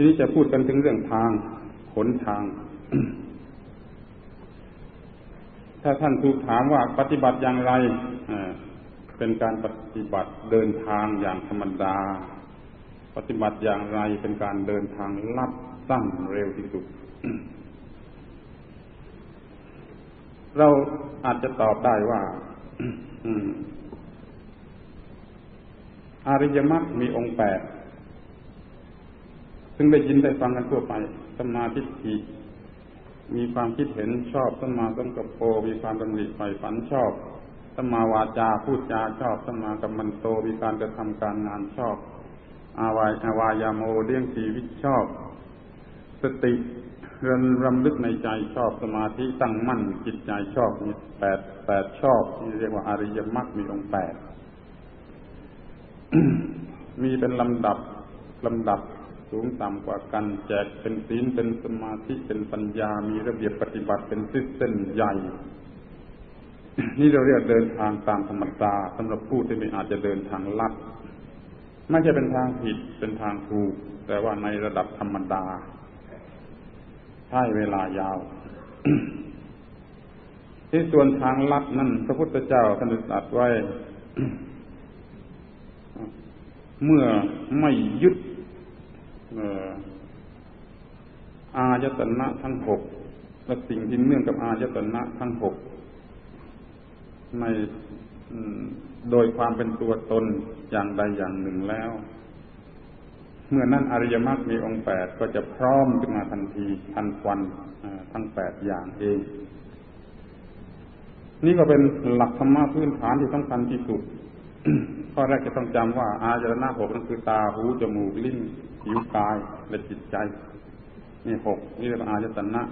ทีนี้จะพูดกันถึงเรื่องทางขนทาง ถ้าท่านถูกถามว่าปฏิบัติอย่างไรเป็นการปฏิบัติเดินทางอย่างธรรมดา ปฏิบัติอย่างไรเป็นการเดินทางลัดสั้นเร็วที่สุด เราอาจจะตอบได้ว่าอริยมรรคมีองค์แปด ซึ่งได้ยินได้ฟังกันทั่วไปสมาธิฏมีความคิดเห็นชอบสมาสังกโปมีความดำริใฝ่ฝันชอบสมาวาจาพูดจาชอบสมากัมมันโตมีการกระทำการงานชอบ อาวายอาวายาโมเลี้ยงชีวิตชอบ สติเรือนรำลึกในใจชอบสมาธิตั้งมั่นจิตใจชอบมีแปดแปดชอบที่เรียกว่าอริยมรรคมีองค์แปดมีเป็นลำดับลำดับ สูงต่ำกว่ากันแจกเป็นศีลเป็นสมาธิเป็นปัญญา มีระเบียบปฏิบัติเป็นซิสเส้นใหญ่ นี่เราเรียกเดินทางตามธรรมดาสำหรับผู้ที่ไม่อาจจะเดินทางลัด ไม่ใช่เป็นทางผิดเป็นทางถูก แต่ว่าในระดับธรรมดาใช้เวลายาว ที่ส่วนทางลัดนั่นพระพุทธเจ้าท่านตรัสไว้ เมื่อไม่ยึด อายตนะทั้งหกและสิ่งที่เนื่องกับอายตนะทั้งหกในโดยความเป็นตัวตนอย่างใดอย่างหนึ่งแล้ว เมื่อนั้นอริยมรรคมีองค์แปดก็จะพร้อมขึ้นมาทันทีทันควันทั้งแปดอย่างเอง นี่ก็เป็นหลักธรรมะพื้นฐานที่สำคัญที่สุด ข้อแรกจะต้องจำว่า อายตนะหกนั่นคือตาหูจมูกลิ้นผิวกายและจิตใจ นี่หกนี่เรียกอายตนะ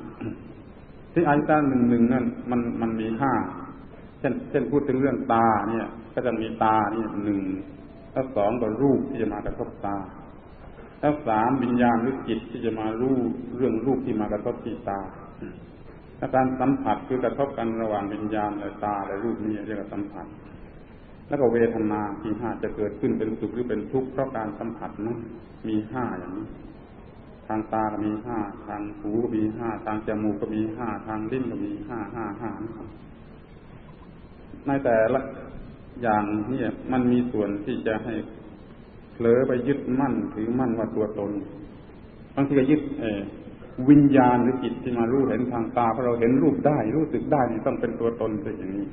ที่อายตนะหนึ่งหนึ่งนั่นมันมันมีห้าเช่น เช่นพูดถึงเรื่องตาเนี่ย ก็จะมีตาเนี่ยหนึ่งแล้วสองก็รูปที่จะมากระทบตา แล้วสามวิญญาณหรือจิตที่จะมารู้เรื่องรูปที่มากระทบที่ตาและการสัมผัสคือกระทบกันระหว่างวิญญาณและตาและรูปนี้เรียกว่าสัมผัส แล้วก็เวทนาที่ห้าจะเกิดขึ้นเป็นสุขหรือเป็นทุกข์เพราะการสัมผัสนั้นมีห้าอย่างนี้ทางตาก็มีห้าทางหูก็มีห้าทางจมูกก็มีห้าทางลิ้นก็มีห้าห้าห้าในแต่ละอย่างนี่มันมีส่วนที่จะให้เผลอไปยึดมั่นถือมั่นว่าตัวตนบางทีก็ยึดเอวิญญาณหรือจิตที่มารู้เห็นทางตาเพราะเราเห็นรูปได้ รู้สึกได้นี่ต้องเป็นตัวตนเป็นอย่างนี้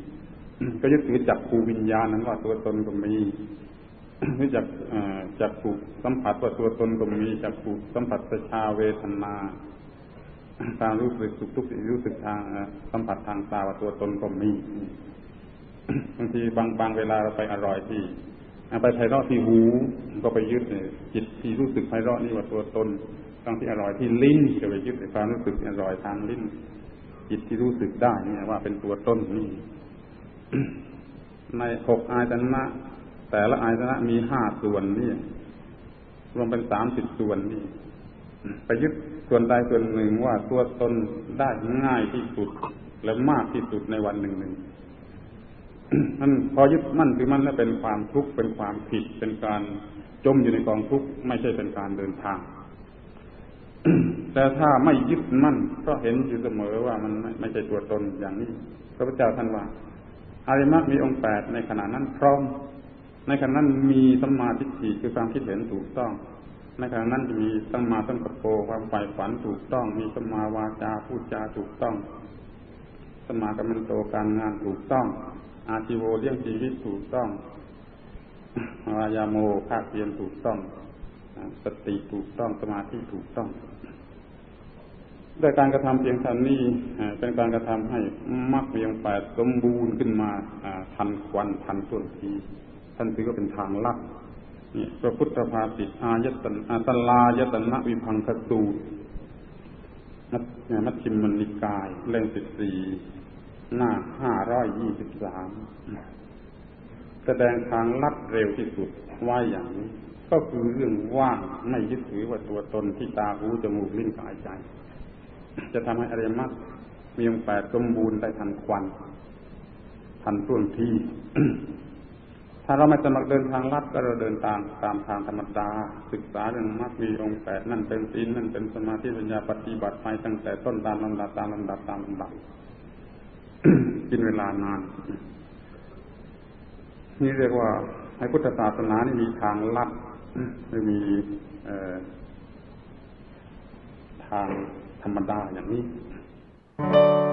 ก็ยึดถือจักภูวิญญาณนั้นว่าตัวตนก็มีรู้จักจักผูสัมผัสว่าตัวตนก็มีจักผูสัมผัสประชาเวทนาการรู้สึกสุขทุกข์รู้สึกทางสัมผัสทางตาว่าตัวตนก็มีบางทีบางบางเวลาเราไปอร่อยที่ไปไพเราะที่หูก็ไปยึดจิตที่รู้สึกไพเราะนี่ว่าตัวตนบางที่อร่อยที่ลิ้นก็ไปยึดในความรู้สึกอร่อยทางลิ้นจิตที่รู้สึกได้เนี่ยว่าเป็นตัวตนนี่ ในหกอายตนะ แต่ละอายตนะมีห้าส่วนนี่รวมเป็นสามสิบส่วนนี่ไปยึดส่วนใดส่วนหนึ่งว่าตัวตนได้ง่ายที่สุด และมากที่สุดในวันหนึ่งหนึ่งมันพอยึดมั่นคือมั่นแล้วเป็นความทุกข์เป็นความผิดเป็นการจมอยู่ในกองทุกข์ไม่ใช่เป็นการเดินทาง แต่ถ้าไม่ยึดมั่นก็เห็นอยู่เสมอว่ามันไม่ใช่ตัวตนอย่างนี้พระพุทธเจ้าท่านว่า อริมักมีองค์แปดในขณะนั้นพร้อม ในขณะนั้นมีสัมมาทิฏฐิคือความคิดเห็นถูกต้อง ในขณะนั้นจะมีสัมมาสังกัปโปความใฝ่ฝันถูกต้อง มีสัมมาวาจาพูดจาถูกต้องสัมมากัมมันโตการงานถูกต้อง อาชีโวเลี้ยงชีวิตถูกต้องวายาโมภาคเพียรถูกต้อง สติถูกต้องสมาธิถูกต้อง ด้วยการกระทำเพียงท่านี้เป็นการกระทำให้มรรคเพียงแปดสมบูรณ์ขึ้นมาทันควันทันส่วนทีท่านถือว่าเป็นทางลัดนี่พระพุทธภาสิตอายตนอาตลายตนะวิพังคสูตรมัชชิมมนิกายเล่มสิบสี่หน้าห้าร้อยยี่สิบสามแสดงทางลัดเร็วที่สุดว่าอย่างนี้ก็คือเรื่องว่างไม่ยึดถือว่าตัวตนที่ตาหูจมูกลิ้นกายใจ จะทำให้อริยมรรคมีองค์แปดสมบูรณ์ได้ทันควัน ทันท่วงที่ถ้าเราไม่สมัครเดินทางลัดก็เราเดินตามตามทางธรรมดา ศึกษาเรื่องมรรคมีองค์แปดนั่นเป็นศีลนั่นเป็นสมาธิปัญญาปฏิบัติไปตั้งแต่ต้นตามลำดับตามลำดับตามลำดับกินเวลานาน นี่เรียกว่าให้พุทธศาสนานี่มีทางลัดไม่มีทาง ธรรมดาอย่างนี้